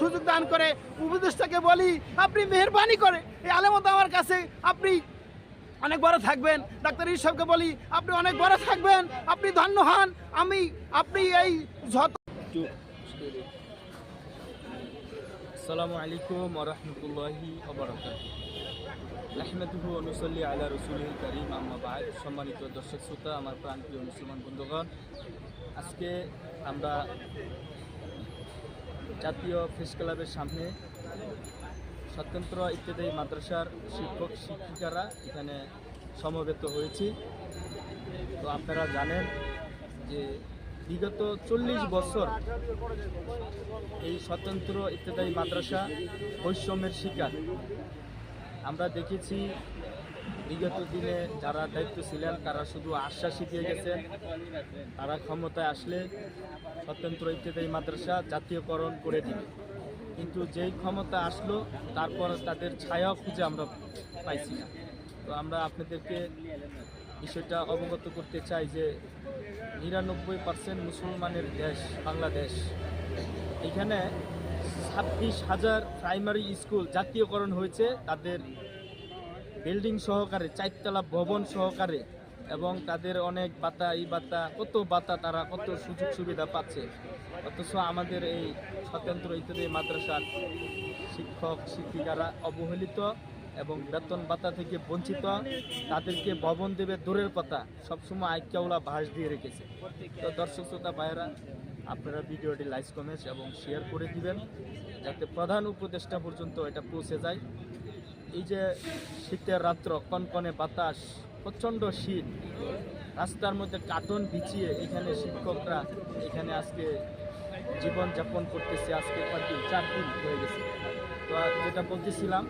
সুযোগ দান করে, উপদেষ্টাকে বলি, আপনি মেহরবানি করে। এই আলেমত আমার কাছে, আপনি অনেক বড় থাকবেন। ডাক্তার ইসবকে বলি, আপনি অনেক বড় থাকবেন, আপনি ধন্য হন। আমি, আপনি এই যত আসসালামু আলাইকুম ওরহমতুল্লাহি অবরাকাত আহমেদুহু অনুসল্লি আলা রসুল করিম, আম্মা বাদ। সম্মানিত দর্শক, শ্রোতা, আমার প্রাণপ্রিয় মুসলমান বন্ধুগণ, আজকে আমরা জাতীয় প্রেস ক্লাবের সামনে স্বতন্ত্র ইত্যাদি মাদ্রাসার শিক্ষক, শিক্ষিকারা এখানে সমবেত হয়েছি। তো আপনারা জানেন যে বিগত চল্লিশ বছর এই স্বতন্ত্র ইত্যাদি মাদ্রাসা বৈষম্যের শিকার। আমরা দেখেছি বিগত দিনে যারা দায়িত্ব ছিলেন তারা শুধু আশ্বাসই দিয়ে গেছেন, তারা ক্ষমতায় আসলে স্বতন্ত্র ইত্যাদি মাদ্রাসা জাতীয়করণ করে দিবে। কিন্তু যেই ক্ষমতা আসলো, তারপর তাদের ছায়া খুঁজে আমরা পাইছি না। তো আমরা আপনাদেরকে বিষয়টা অবগত করতে চাই যে, নিরানব্বই পার্সেন্ট মুসলমানের দেশ বাংলাদেশ। এখানে ছাব্বিশ হাজার প্রাইমারি স্কুল জাতীয়করণ হয়েছে, তাদের বিল্ডিং সহকারে, চারতলা ভবন সহকারে এবং তাদের অনেক বাতা এই বাতা কত বাতা তারা, কত সুযোগ সুবিধা পাচ্ছে। অথচ আমাদের এই স্বতন্ত্র ইত্যাদি মাদ্রাসার শিক্ষক, শিক্ষিকারা অবহেলিত এবং বেতন ভাতা থেকে বঞ্চিত। তাদেরকে ভবন দেবে দূরের কথা, সবসময় আইকাউলা ভাস দিয়ে রেখেছে। তো দর্শক, শ্রোতা, ভাইয়েরা, আপনারা ভিডিওটি লাইক কমেন্টস এবং শেয়ার করে দিবেন, যাতে প্রধান উপদেষ্টা পর্যন্ত এটা পৌঁছে যায়। এই যে শীতের রাত্র, কনকনে বাতাস, প্রচণ্ড শীত, রাস্তার মধ্যে কার্টন বিছিয়ে এখানে শিক্ষকরা এখানে আজকে জীবন যাপন করতেছে, আজকে কয়েকদিন চার দিন হয়ে গেছে। তো যেটা বলতেছিলাম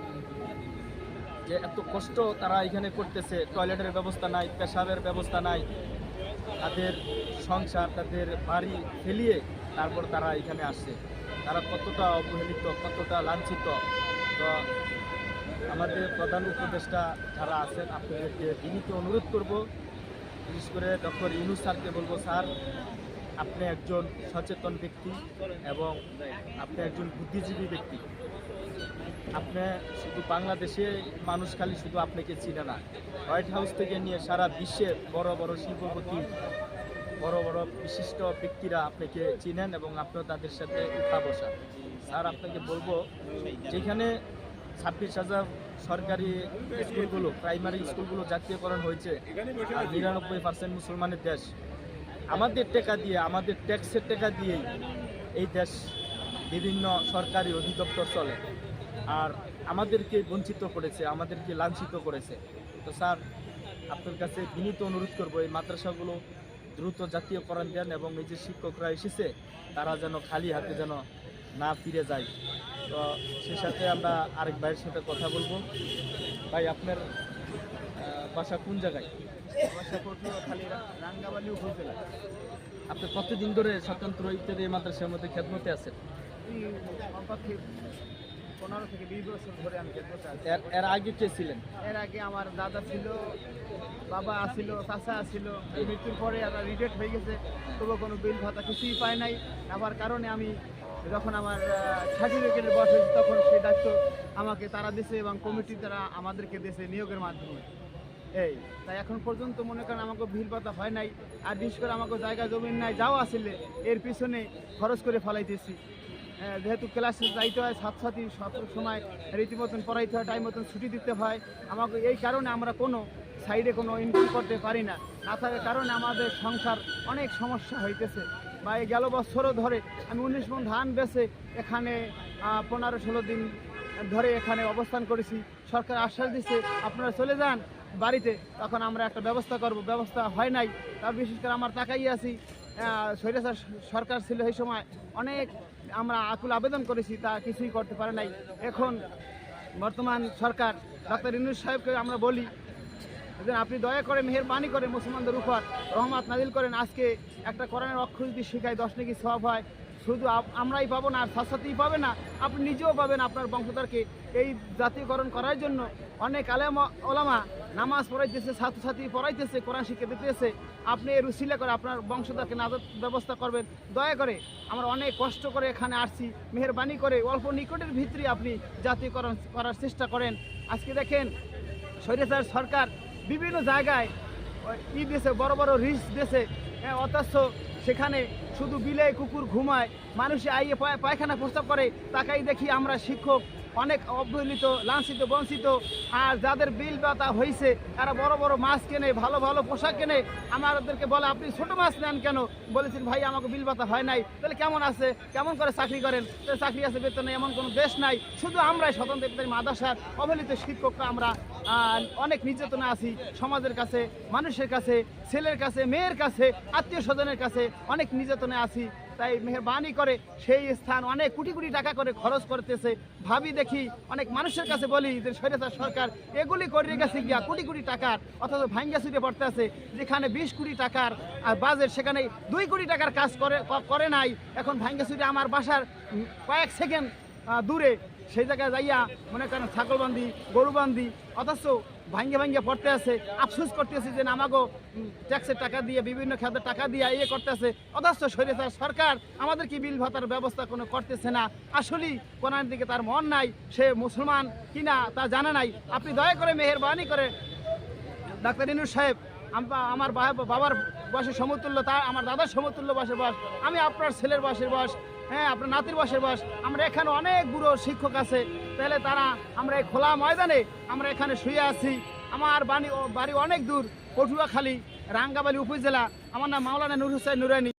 যে এত কষ্ট তারা এখানে করতেছে, টয়লেটের ব্যবস্থা নাই, পেশাবের ব্যবস্থা নাই, তাদের সংসার, তাদের বাড়ি ফেলিয়ে তারপর তারা এখানে আসছে। তারা কতটা অবহেলিত, কতটা লাঞ্ছিত, তো আমাদের প্রধান উপদেষ্টা যারা আছেন, আপনাদেরকে বিনীত অনুরোধ করব। বিশেষ করে ডক্টর ইনু স্যারকে বলব, স্যার, আপনি একজন সচেতন ব্যক্তি এবং আপনি একজন বুদ্ধিজীবী ব্যক্তি। আপনি শুধু বাংলাদেশে মানুষ খালি শুধু আপনাকে চিনে না, হোয়াইট হাউস থেকে নিয়ে সারা বিশ্বের বড় বড় শিল্পপতি, বড় বড় বিশিষ্ট ব্যক্তিরা আপনাকে চিনেন এবং আপনার তাদের সাথে উঠা বসা। স্যার, আপনাকে বলব, যেখানে ছাব্বিশ হাজার সরকারি স্কুলগুলো, প্রাইমারি স্কুলগুলো জাতীয়করণ হয়েছে। আর নিরানব্বই পার্সেন্ট মুসলমানের দেশ। আমাদের টাকা দিয়ে, আমাদের ট্যাক্সের টাকা দিয়েই এই দেশ বিভিন্ন সরকারি অধিদপ্তর চলে। আর আমাদেরকে বঞ্চিত করেছে, আমাদেরকে লাঞ্ছিত করেছে। তো স্যার, আপনার কাছে বিনীত অনুরোধ করব, এই মাদ্রাসাগুলো দ্রুত জাতীয়করণ দেন এবং এই যে শিক্ষকরা এসেছে, তারা যেন খালি হাতে যেন না ফিরে যায় তো সে সাথে আমরা আরেক ভাইয়ের সাথে কথা বলব। ভাই আপনার বাসা কোন জায়গায়? বাসা পটুয়াখালী রাঙ্গাবালি উপজেলা আপনি কতদিন ধরে স্বতন্ত্র ইত্যাদি মাদ্রাসার মধ্যে খেদমতে আছেন? পনেরো থেকে বিশ বছর ধরে আমি আছি। এর আগে কে ছিলেন? এর আগে আমার দাদা ছিল বাবা আসিল চাচা আসিল মৃত্যুর পরে আর রিটায়ার্ড হয়ে গেছে। তবু কোনো বিল ভাতা কিছুই পায় নাই। আমার কারণে আমি যখন আমার সার্টিফিকেটের বয়স হয়েছে তখন সেই দায়িত্ব আমাকে তারা দিছে এবং কমিটি তারা আমাদেরকে দিয়েছে নিয়োগের মাধ্যমে। এই, তাই এখন পর্যন্ত মনে করেন আমাকে ভিড় ভাতা হয় নাই, আর বিশেষ করে আমাকে জায়গা জমিন নাই যাও আসলে, এর পিছনে খরচ করে ফেলাইতেছি। যেহেতু ক্লাসে যাইতে হয়, ছাত্রছাত্রী সব সময় রীতিমতন পড়াইতে হয় টাইম মতন ছুটি দিতে হয়, আমাকে এই কারণে আমরা কোনো সাইডে কোনো ইনকাম করতে পারি না। না থাকার কারণে আমাদের সংসার অনেক সমস্যা হইতেছে। বা এই গেল বছরও ধরে আমি উনিশ মন ধান বেচে এখানে পনেরো ষোলো দিন ধরে এখানে অবস্থান করেছি। সরকার আশ্বাস দিচ্ছে আপনারা চলে যান বাড়িতে, তখন আমরা একটা ব্যবস্থা করব। ব্যবস্থা হয় নাই তার বিশেষ করে আমার তাকাই আছি স্বৈরাচার সরকার ছিল সেই সময়, অনেক আমরা আকুল আবেদন করেছি, তা কিছুই করতে পারে নাই। এখন বর্তমান সরকার ডক্টর ইনুস সাহেবকে আমরা বলি আপনি দয়া করে, মেহরবানি করে মুসলমানদের উপর রহমত নাজিল করেন। আজকে একটা কোরআনের অক্ষর যদি শেখায়, দশ নাকি সব হয়। শুধু আমরাই পাবো না, আর সাথেই পাবে না, আপনি নিজেও পাবেন আপনার বংশধরকে। এই জাতীয়করণ করার জন্য অনেক আলেম ওলামা নামাজ পড়াইতেছে, ছাত্রছাত্রী পড়াইতেছে, কোরআন শিক্ষা দিতেছে। আপনি এর উসিলা করে আপনার বংশধরকে নাজাত ব্যবস্থা করবেন। দয়া করে, আমরা অনেক কষ্ট করে এখানে আসছি। মেহরবানি করে অল্প নিকটের ভিতরে আপনি জাতীয়করণ করার চেষ্টা করেন। আজকে দেখেন স্বৈরাচার সরকার বিভিন্ন জায়গায় ই দেশে বড় বড় রিস্ক দেশে হ্যাঁ, অথচ সেখানে শুধু বিলে কুকুর ঘুমায় মানুষে আইয়ে পায়খানা প্রস্তাব করে তাকাই দেখি আমরা শিক্ষক অনেক অবহেলিত, লাঞ্ছিত, বঞ্চিত। আর যাদের বিল বাতা হয়েছে তারা বড় বড় মাছ কেনে, ভালো ভালো পোশাক কেনে। আমাদেরকে বলে, আপনি ছোট মাছ নেন কেন? বলেছেন, ভাই, আমাকে বিল বাতা হয় নাই। তাহলে কেমন আছে? কেমন করে চাকরি করেন? চাকরি আছে বেতন, এমন কোনো দেশ নাই। শুধু আমরাই স্বতন্ত্র ইত্যাদি মাদ্রাসার অবহেলিত শিক্ষকরা আমরা অনেক নির্যাতনে আছি সমাজের কাছে, মানুষের কাছে, ছেলের কাছে, মেয়ের কাছে, আত্মীয় স্বজনের কাছে অনেক নির্যাতনে আছি। তাই মেহরবানি করে সেই স্থান অনেক কোটি কোটি টাকা করে খরচ করতেছে। ভাবি দেখি অনেক মানুষের কাছে বলি, যে স্বৈরাচার সরকার এগুলি করে গেছে গিয়া কোটি কোটি টাকার, অথচ ভাঙ্গা ছুটে পড়তে আছে যেখানে বিশ কোটি টাকার বাজেট সেখানে দুই কোটি টাকার কাজ করে করে নাই। এখন ভাঙ্গা ছুটে আমার বাসার কয়েক সেকেন্ড দূরে সেই জায়গায় যাইয়া মনে করেন ছাগল বান্ধি, গরু বান্ধি, অথচ ভাঙ্গে ভাঙ্গে পড়তে আছে, আফসোস করতেছে যে আমাগো ট্যাক্সের টাকা দিয়ে, বিভিন্ন খাতের টাকা দিয়ে ইয়ে করতেছে অথচ সরিয়ে সরকার আমাদের কি বিল ভাতার ব্যবস্থা কোনো করতেছে না? আসলেই কোরআনের দিকে তার মন নাই, সে মুসলমান কিনা তা জানা নাই। আপনি দয়া করে মেহরবানি করে, ডাক্তার ইনুর সাহেব আমার বাবার বয়সের সমতুল্য তা আমার দাদার সমতুল্য বয়সের বয়স, আমি আপনার ছেলের বয়সের বয়স হ্যাঁ আপনার নাতির বয়সের বয়স। আমরা এখানে অনেক বুড়ো শিক্ষক আছে। তাহলে তারা, আমরা এই খোলা ময়দানে আমরা এখানে শুয়ে আছি। আমার বাড়ি বাড়ি অনেক দূর, পটুয়াখালী রাঙ্গাবালি উপজেলা। আমার নাম মাওলানা নুর হুসাইন নুরানি।